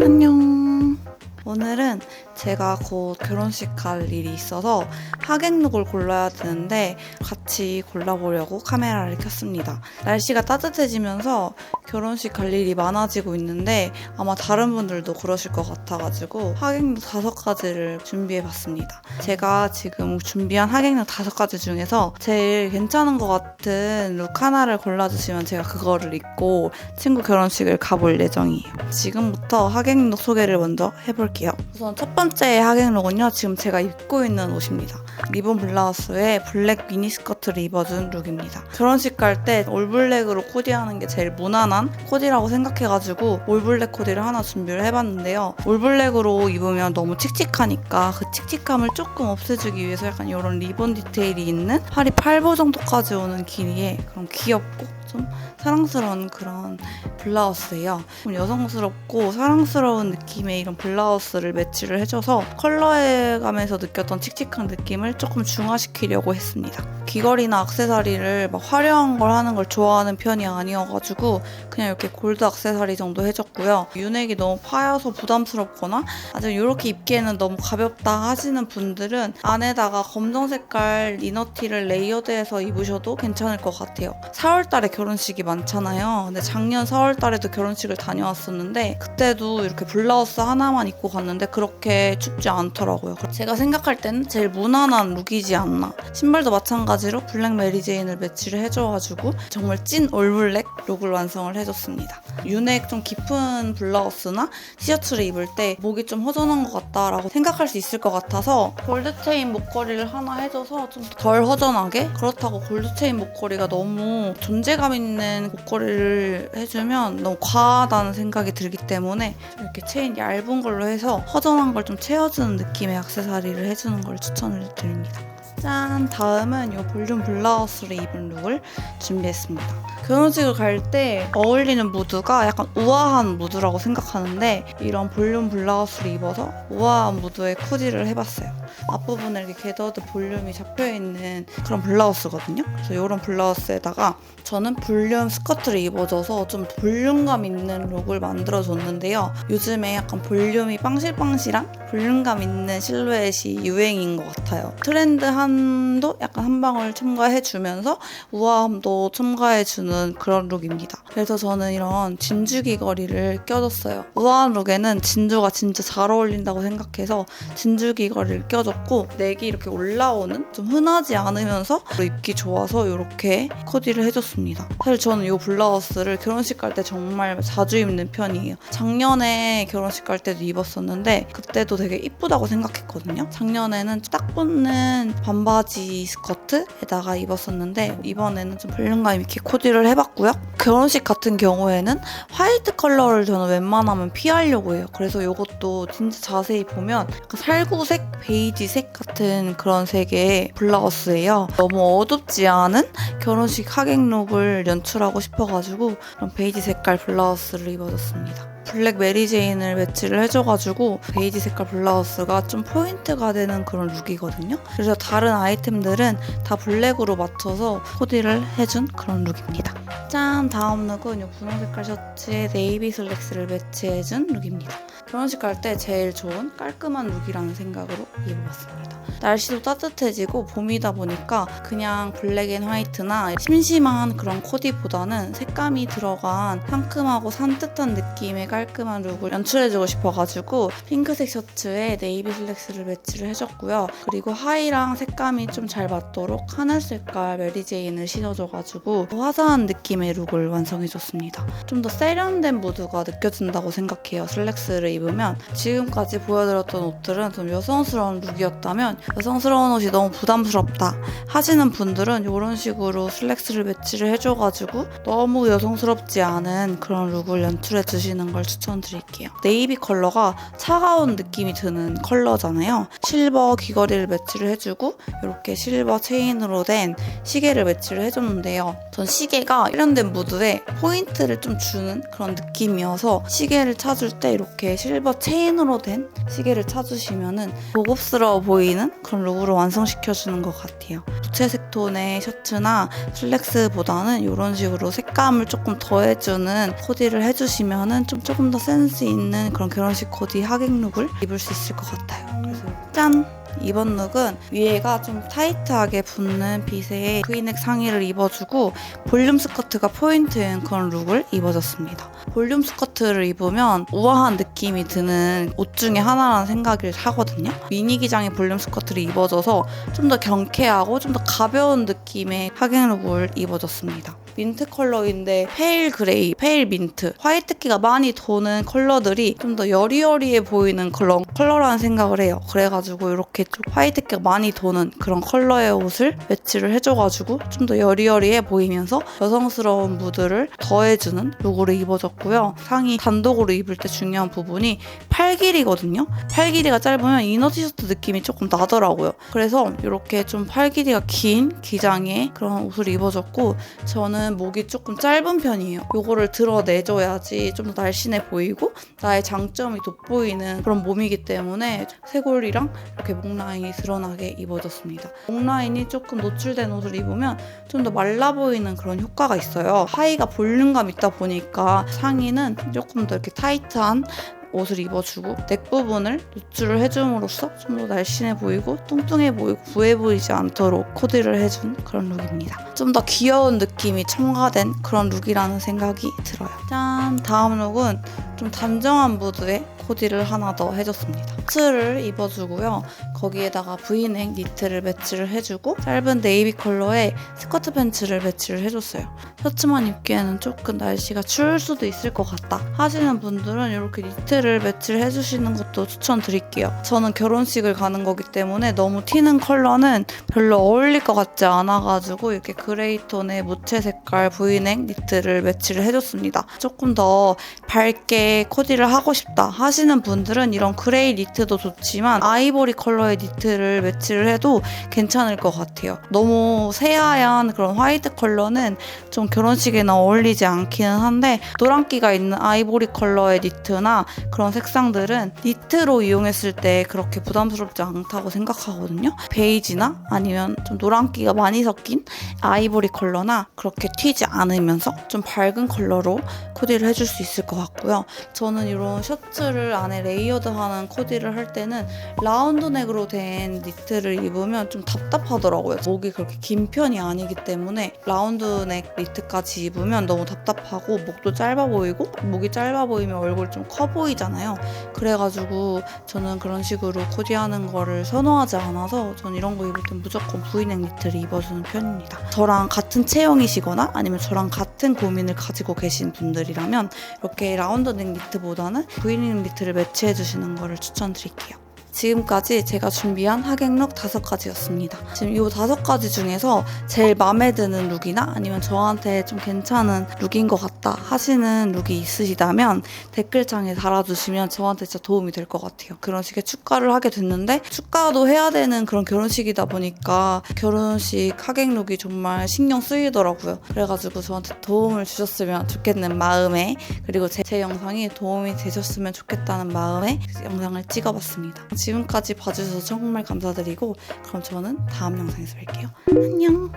안녕. 오늘은 제가 곧 결혼식 갈 일이 있어서 하객룩을 골라야 되는데 같이 골라보려고 카메라를 켰습니다. 날씨가 따뜻해지면서 결혼식 갈 일이 많아지고 있는데 아마 다른 분들도 그러실 것 같아가지고 하객룩 다섯 가지를 준비해봤습니다. 제가 지금 준비한 하객룩 다섯 가지 중에서 제일 괜찮은 것 같은 룩 하나를 골라주시면 제가 그거를 입고 친구 결혼식을 가볼 예정이에요. 지금부터 하객룩 소개를 먼저 해볼게요. 우선 첫 번째 하객룩은요. 지금 제가 입고 있는 옷입니다. 리본 블라우스에 블랙 미니스커트를 입어준 룩입니다. 결혼식 갈 때 올블랙으로 코디하는 게 제일 무난한 코디라고 생각해가지고 올블랙 코디를 하나 준비를 해봤는데요. 올블랙으로 입으면 너무 칙칙하니까 그 칙칙함을 조금 없애주기 위해서 약간 이런 리본 디테일이 있는 팔이 8보 정도까지 오는 길이에 그런 귀엽고 좀 사랑스러운 그런 블라우스예요. 좀 여성스럽고 사랑스러운 느낌의 이런 블라우스를 매치를 해줘서 컬러감에서 느꼈던 칙칙한 느낌을 조금 중화시키려고 했습니다. 귀걸이나 액세서리를 막 화려한 걸 하는 걸 좋아하는 편이 아니어가지고 그냥 이렇게 골드 액세서리 정도 해줬고요. 윤액이 너무 파여서 부담스럽거나 아주 이렇게 입기에는 너무 가볍다 하시는 분들은 안에다가 검정 색깔 이너티를 레이어드해서 입으셔도 괜찮을 것 같아요. 4월달에 결혼식이 많 잖아요. 근데 작년 4월 달에도 결혼식을 다녀왔었는데 그때도 이렇게 블라우스 하나만 입고 갔는데 그렇게 춥지 않더라고요. 제가 생각할 때는 제일 무난한 룩이지 않나. 신발도 마찬가지로 블랙 메리제인을 매치를 해줘가지고 정말 찐 올블랙 룩을 완성을 해줬습니다. 윤액 좀 깊은 블라우스나 티셔츠를 입을 때 목이 좀 허전한 것 같다라고 생각할 수 있을 것 같아서 골드 체인 목걸이를 하나 해줘서 좀 덜 허전하게 그렇다고 골드 체인 목걸이가 너무 존재감 있는 목걸이를 해주면 너무 과하다는 생각이 들기 때문에 이렇게 체인 얇은 걸로 해서 허전한 걸 좀 채워주는 느낌의 액세서리를 해주는 걸 추천을 드립니다. 짠! 다음은 이 볼륨 블라우스를 입은 룩을 준비했습니다. 결혼식을 갈 때 어울리는 무드가 약간 우아한 무드라고 생각하는데 이런 볼륨 블라우스를 입어서 우아한 무드의 코디를 해봤어요. 앞부분에 이렇게 게더드 볼륨이 잡혀있는 그런 블라우스거든요. 그래서 이런 블라우스에다가 저는 볼륨 스커트를 입어줘서 좀 볼륨감 있는 룩을 만들어줬는데요. 요즘에 약간 볼륨이 빵실빵실한 볼륨감 있는 실루엣이 유행인 것 같아요. 트렌드함도 약간 한 방울 첨가해주면서 우아함도 첨가해주는 그런 룩입니다. 그래서 저는 이런 진주 귀걸이를 껴줬어요. 우아한 룩에는 진주가 진짜 잘 어울린다고 생각해서 진주 귀걸이를 껴 줬고 넥이 이렇게 올라오는 좀 흔하지 않으면서 입기 좋아서 이렇게 코디를 해줬습니다. 사실 저는 이 블라우스를 결혼식 갈 때 정말 자주 입는 편이에요. 작년에 결혼식 갈 때도 입었었는데 그때도 되게 이쁘다고 생각했거든요. 작년에는 딱 붙는 반바지 스커트에다가 입었었는데 이번에는 좀 볼륨감 있게 코디를 해봤고요. 결혼식 같은 경우에는 화이트 컬러를 저는 웬만하면 피하려고 해요. 그래서 이것도 진짜 자세히 보면 살구색, 베이 지색 같은 그런 색의 블라우스예요. 너무 어둡지 않은 결혼식 하객룩을 연출하고 싶어가지고 그런 베이지 색깔 블라우스를 입어줬습니다. 블랙 메리제인을 매치를 해줘가지고 베이지 색깔 블라우스가 좀 포인트가 되는 그런 룩이거든요. 그래서 다른 아이템들은 다 블랙으로 맞춰서 코디를 해준 그런 룩입니다. 짠! 다음 룩은 이 분홍 색깔 셔츠에 네이비 슬랙스를 매치해준 룩입니다. 결혼식 갈 때 제일 좋은 깔끔한 룩이라는 생각으로 입어봤습니다. 날씨도 따뜻해지고 봄이다 보니까 그냥 블랙 앤 화이트나 심심한 그런 코디보다는 색감이 들어간 상큼하고 산뜻한 느낌의 깔끔한 룩을 연출해주고 싶어가지고 핑크색 셔츠에 네이비 슬랙스를 매치를 해줬고요. 그리고 하의랑 색감이 좀 잘 맞도록 하늘 색깔 메리제인을 신어줘가지고 화사한 느낌의 룩을 완성해줬습니다. 좀 더 세련된 무드가 느껴진다고 생각해요. 슬랙스를 입으면 지금까지 보여드렸던 옷들은 좀 여성스러운 룩이었다면 여성스러운 옷이 너무 부담스럽다 하시는 분들은 이런 식으로 슬랙스를 매치를 해줘가지고 너무 여성스럽지 않은 그런 룩을 연출해 주시는 걸 추천드릴게요. 네이비 컬러가 차가운 느낌이 드는 컬러잖아요. 실버 귀걸이를 매치를 해주고 이렇게 실버 체인으로 된 시계를 매치를 해줬는데요. 전 시계가 세련된 무드에 포인트를 좀 주는 그런 느낌이어서 시계를 찾을 때 이렇게 실버 체인으로 된 시계를 찾으시면은 고급스러워 보이는 그런 룩으로 완성시켜주는 것 같아요. 무채색 톤의 셔츠나 슬랙스보다는 이런 식으로 색감을 조금 더해주는 코디를 해주시면은 좀 조금 더 센스 있는 그런 결혼식 코디 하객룩을 입을 수 있을 것 같아요. 그래서 짠! 이번 룩은 위에가 좀 타이트하게 붙는 빗의 브이넥 상의를 입어주고 볼륨 스커트가 포인트인 그런 룩을 입어줬습니다. 볼륨 스커트를 입으면 우아한 느낌이 드는 옷 중에 하나라는 생각을 하거든요. 미니 기장의 볼륨 스커트를 입어줘서 좀 더 경쾌하고 좀 더 가벼운 느낌의 하객룩을 입어줬습니다. 민트 컬러인데 페일 그레이, 페일 민트, 화이트기가 많이 도는 컬러들이 좀 더 여리여리해 보이는 그런 컬러라는 생각을 해요. 그래가지고 이렇게 좀 화이트기가 많이 도는 그런 컬러의 옷을 매치를 해줘가지고 좀 더 여리여리해 보이면서 여성스러운 무드를 더해주는 룩으로 입어줬고요. 상의 단독으로 입을 때 중요한 부분이 팔 길이거든요. 팔 길이가 짧으면 이너 티셔츠 느낌이 조금 나더라고요. 그래서 이렇게 좀 팔 길이가 긴 기장의 그런 옷을 입어줬고 저는 목이 조금 짧은 편이에요. 요거를 드러내줘야지 좀 더 날씬해 보이고 나의 장점이 돋보이는 그런 몸이기 때문에 쇄골이랑 이렇게 목 라인이 드러나게 입어줬습니다. 목 라인이 조금 노출된 옷을 입으면 좀 더 말라 보이는 그런 효과가 있어요. 하의가 볼륨감 있다 보니까 상의는 조금 더 이렇게 타이트한 옷을 입어주고 넥 부분을 노출을 해줌으로써 좀 더 날씬해 보이고 뚱뚱해 보이고 부해 보이지 않도록 코디를 해준 그런 룩입니다. 좀 더 귀여운 느낌이 첨가된 그런 룩이라는 생각이 들어요. 짠! 다음 룩은 좀 단정한 무드의 코디를 하나 더 해줬습니다. 셔츠를 입어주고요. 거기에다가 브이넥 니트를 매치를 해주고 짧은 네이비 컬러의 스커트 팬츠를 매치를 해줬어요. 셔츠만 입기에는 조금 날씨가 추울 수도 있을 것 같다 하시는 분들은 이렇게 니트를 매치를 해주시는 것도 추천드릴게요. 저는 결혼식을 가는 거기 때문에 너무 튀는 컬러는 별로 어울릴 것 같지 않아가지고 이렇게 그레이 톤의 무채 색깔 브이넥 니트를 매치를 해줬습니다. 조금 더 밝게 코디를 하고 싶다 하시는 분들은 이런 그레이 니트 도 좋지만 아이보리 컬러의 니트를 매치를 해도 괜찮을 것 같아요. 너무 새하얀 그런 화이트 컬러는 좀 결혼식에는 어울리지 않기는 한데 노란기가 있는 아이보리 컬러의 니트나 그런 색상들은 니트로 이용했을 때 그렇게 부담스럽지 않다고 생각하거든요. 베이지나 아니면 좀 노란기가 많이 섞인 아이보리 컬러나 그렇게 튀지 않으면서 좀 밝은 컬러로 코디를 해줄 수 있을 것 같고요. 저는 이런 셔츠를 안에 레이어드하는 코디를 할 때는 라운드 넥으로 된 니트를 입으면 좀 답답하더라고요. 목이 그렇게 긴 편이 아니기 때문에 라운드 넥 니트까지 입으면 너무 답답하고 목도 짧아 보이고 목이 짧아 보이면 얼굴 좀 커 보이잖아요. 그래가지고 저는 그런 식으로 코디하는 거를 선호하지 않아서 전 이런 거 입을 땐 무조건 브이넥 니트를 입어주는 편입니다. 저랑 같은 체형이시거나 아니면 저랑 같은 고민을 가지고 계신 분들이라면 이렇게 라운드 넥 니트보다는 브이넥 니트를 매치해 주시는 거를 추천드릴게 요. 지금까지 제가 준비한 하객룩 다섯 가지였습니다. 지금 이 다섯 가지 중에서 제일 마음에 드는 룩이나 아니면 저한테 좀 괜찮은 룩인 것 같다 하시는 룩이 있으시다면 댓글창에 달아주시면 저한테 진짜 도움이 될 것 같아요. 그런 식의 축가를 하게 됐는데 축가도 해야 되는 그런 결혼식이다 보니까 결혼식 하객룩이 정말 신경 쓰이더라고요. 그래가지고 저한테 도움을 주셨으면 좋겠는 마음에 그리고 제, 제 영상이 도움이 되셨으면 좋겠다는 마음에 영상을 찍어봤습니다. 지금까지 봐주셔서 정말 감사드리고 그럼 저는 다음 영상에서 뵐게요. 안녕!